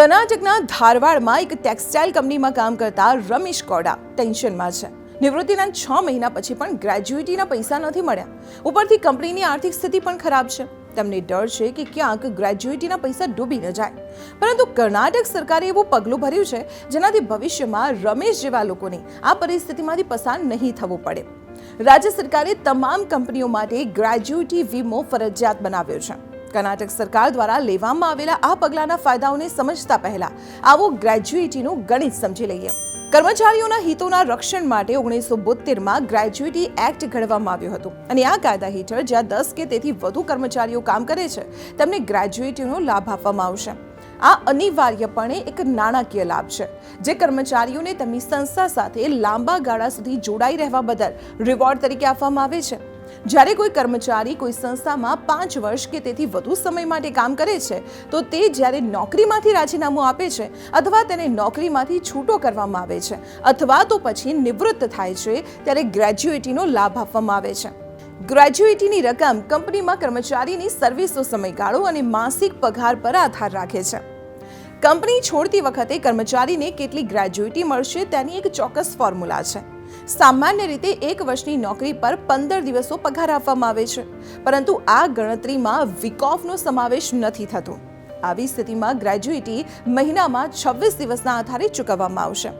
કર્ણાટકના ધારવાડમાં એક ટેક્સટાઇલ કંપનીમાં કામ કરતા રમેશ કોડા ટેન્શનમાં છે. નિવૃત્તિના છ મહિના પછી પણ ગ્રેજ્યુએટીના પૈસા નથી મળ્યા. ઉપરથી કંપનીની આર્થિક સ્થિતિ પણ ખરાબ છે. તેમને ડર છે કે ક્યાંક ગ્રેજ્યુએટીના પૈસા ડૂબી ન જાય. પરંતુ કર્ણાટક સરકારે એવું પગલું ભર્યું છે, જેનાથી ભવિષ્યમાં રમેશ જેવા લોકોને આ પરિસ્થિતિમાંથી પસાર નહીં થવું પડે. રાજ્ય સરકારે તમામ કંપનીઓ માટે ગ્રેજ્યુએટી વીમો ફરજિયાત બનાવ્યો છે. કર્ણાટક સરકાર દ્વારા લેવામાં આવેલા આ પગલાંના ફાયદાઓને સમજતા પહેલા આવો ગ્રેજ્યુએટીનું ગણિત સમજી લઈએ. કર્મચારીઓના હિતોના રક્ષણ માટે ઓગણીસો બોતેરમાં ગ્રેજ્યુએટી એક્ટ ઘડવામાં આવ્યું હતું અને આ કાયદા હેઠળ જ્યાં દસ કે તેથી વધુ કર્મચારીઓ કામ કરે છે, તેમને ગ્રેજ્યુએટીનો લાભ આપવામાં આવશે. આ અનિવાર્યપણે એક નાણાકીય લાભ છે. જે કર્મચારીઓને તેમની સંસ્થા સાથે લાંબા ગાળા સુધી જોડાઈ રહેવા બદલ રિવોર્ડ તરીકે આપવામાં આવે છે. જ્યારે કોઈ કર્મચારી કોઈ સંસ્થામાં પાંચ વર્ષ કે તેથી વધુ સમય માટે કામ કરે છે, તો તે જ્યારે નોકરીમાંથી રાજીનામું આપે છે અથવા તેને નોકરીમાંથી છૂટો કરવામાં આવે છે અથવા તો પછી નિવૃત્ત થાય છે, ત્યારે ગ્રેજ્યુએટીનો લાભ આપવામાં આવે છે. ગ્રેજ્યુએટીની રકમ કંપનીમાં કર્મચારીની સર્વિસનો સમયગાળો અને માસિક પગાર પર આધાર રાખે છે. કંપની છોડતી વખતે કર્મચારીને કેટલી ગ્રેજ્યુએટી મળશે તેની એક ચોક્કસ ફોર્મ્યુલા છે. સામાન્ય રીતે એક વર્ષની નોકરી પર પંદર દિવસો પગાર આપવામાં આવે છે, પરંતુ આ ગણતરીમાં વીકઓફનો સમાવેશ નથી થતો. આવી સ્થિતિમાં ગ્રેજ્યુએટી મહિનામાં છવ્વીસ દિવસના આધારે ચૂકવવામાં આવશે.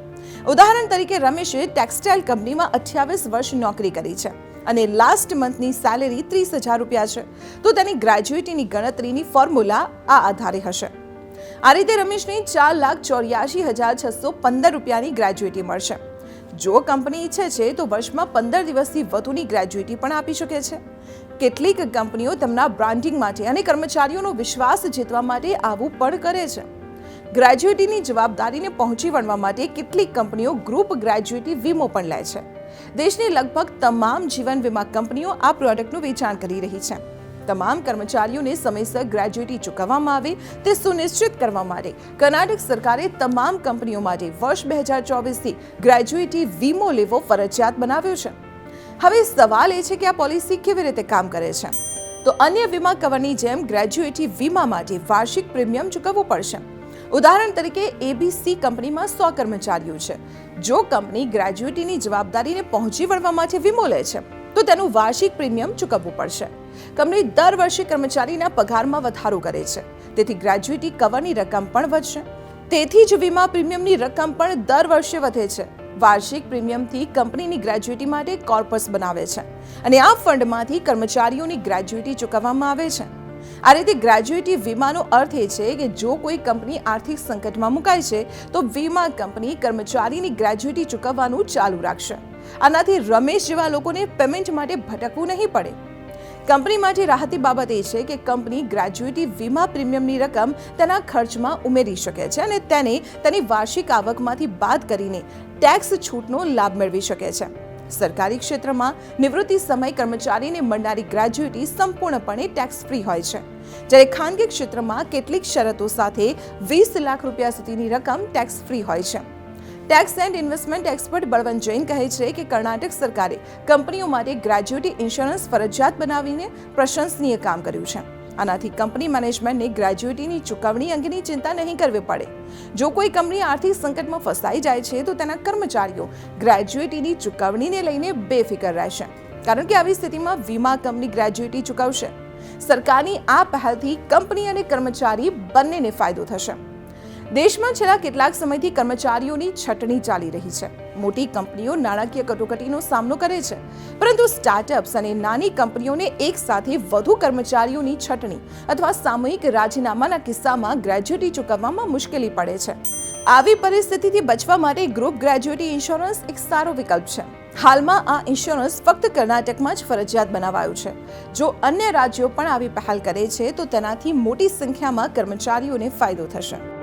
ઉદાહરણ તરીકે રમેશે ટેક્સટાઇલ કંપનીમાં અઠ્યાવીસ વર્ષ નોકરી કરી છે. અને લાસ્ટ મંથની સેલેરી ત્રીસ હજાર રૂપિયા છે. તો તેની ગ્રેજ્યુએટીની ગણતરીની ફોર્મ્યુલા આ આધારે હશે. આ રીતે રમેશને ચાર લાખ ચોર્યાસી હજાર છસો પંદર રૂપિયાની ગ્રેજ્યુએટી મળશે. જો કંપની ઈચ્છે છે, તો વર્ષમાં પંદર દિવસથી વધુની ગ્રેજ્યુએટી પણ આપી શકે છે. કેટલીક કંપનીઓ તેમના બ્રાન્ડિંગ માટે અને કર્મચારીઓનો વિશ્વાસ જીતવા માટે આવું પણ કરે છે. ગ્રેજ્યુએટીની જવાબદારીને પહોંચી વળવા માટે કેટલીક કંપનીઓ ગ્રુપ ગ્રેજ્યુએટી વીમો પણ લે છે. દેશની લગભગ તમામ જીવન વીમા કંપનીઓ આ પ્રોડક્ટનું વેચાણ કરી રહી છે. તમામ કર્મચારીઓને સમયસર ગ્રેજ્યુએટી ચૂકવવામાં આવે, તે સુનિશ્ચિત કરવા માટે કર્ણાટક સરકારે તમામ કંપનીઓ માટે વર્ષ બે હજાર ચોવીસથી ગ્રેજ્યુએટી વીમો લેવો ફરજિયાત બનાવ્યો છે. હવે સવાલ એ છે કે આ પોલિસી કેવી રીતે કામ કરે છે? તો અન્ય વીમા કવરની જેમ ગ્રેજ્યુએટી વીમા માટે વાર્ષિક પ્રીમિયમ ચૂકવવું પડશે. ઉદાહરણ તરીકે એબીસી કંપનીમાં સો કર્મચારીઓ છે. જો કંપની ગ્રેજ્યુએટીની જવાબદારીને પહોંચી વળવા માટે વીમો લે છે, તો તેનું વાર્ષિક પ્રીમિયમ ચૂકવવું પડશે. કંપની દર વર્ષે કર્મચારીના પગારમાં વધારો કરે છે. તેથી ગ્રેજ્યુએટી કવરની રકમ પણ વધશે. તેથી જ વીમા પ્રીમિયમની રકમ પણ દર વર્ષે વધે છે. વાર્ષિક પ્રીમિયમથી કંપનીની ગ્રેજ્યુએટી માટે કોર્પસ બનાવે છે. અને આ ફંડમાંથી કર્મચારીઓની ગ્રેજ્યુએટી ચૂકવવામાં આવે છે. આ રીતે ગ્રેજ્યુએટી વીમાનો અર્થ એ છે કે જો કોઈ કંપની આર્થિક સંકટમાં મુકાય છે, તો વીમા કંપની કર્મચારીની ગ્રેજ્યુએટી ચૂકવવાનું ચાલુ રાખશે. આનાથી રમેશ જેવા લોકોને પેમેન્ટ માટે ભટકવું નહીં પડે. કંપની માટે રાહતી બાબત એ છે કે કંપની ગ્રેજ્યુએટી વીમા પ્રીમિયમની રકમ તેના ખર્ચમાં ઉમેરી શકે છે અને તેને તેની વાર્ષિક આવકમાંથી બાદ કરીને ટેક્સ છૂટનો લાભ મેળવી શકે છે. સરકારી ક્ષેત્રમાં નિવૃત્તિ સમય કર્મચારીને મળનારી ગ્રેજ્યુટી સંપૂર્ણપણે ટેક્સ ફ્રી હોય છે. જ્યારે ખાનગી ક્ષેત્રમાં કેટલીક શરતો સાથે વીસ લાખ રૂપિયા સુધીની રકમ ટેક્સ ફ્રી હોય છે. Tax and investment expert Balwant Jain કહે છે કે કર્ણાટક સરકારે કંપનીઓ માટે ગ્રેજ્યુટી ઇન્સ્યોરન્સ ફરજિયાત બનાવીને પ્રશંસનીય કામ કર્યું છે. આનાથી કંપની મેનેજમેન્ટને ગ્રેજ્યુએટીની ચૂકવણી અંગેની ચિંતા નહીં કરવી પડે. જો કોઈ કંપની આર્થિક સંકટમાં ફસાઈ જાય છે, તો તેના કર્મચારીઓ ગ્રેજ્યુએટીની ચૂકવણીને લઈને બેફિકર રહેશે. કારણ કે આવી સ્થિતિમાં વીમા કંપની ગ્રેજ્યુએટી ચૂકવશે. સરકારની આ પહેલથી કંપની અને કર્મચારી બંનેને ફાયદો થશે. દેશમાં છેલ્લા કેટલાક સમયથી કર્મચારીઓની છટણી ચાલી રહી છે. મોટી કંપનીઓ નાણાકીય કટોકટીનો સામનો કરે છે. પરંતુ સ્ટાર્ટઅપ્સ અને નાની કંપનીઓને એક સાથે વધુ કર્મચારીઓની છટણી અથવા સામૂહિક રાજીનામાના કિસ્સામાં ગ્રેજ્યુટી ચૂકવવામાં મુશ્કેલી પડે છે. આવી પરિસ્થિતિથી બચવા માટે ગ્રુપ ગ્રેજ્યુએટી ઇન્સ્યોરન્સ એક સારો વિકલ્પ છે. હાલમાં આ ઇન્સ્યોરન્સ ફક્ત કર્ણાટકમાં જ ફરજિયાત બનાવાયું છે. જો અન્ય રાજ્યો પણ આવી પહેલ કરે છે, તો તેનાથી મોટી સંખ્યામાં કર્મચારીઓને ફાયદો થશે.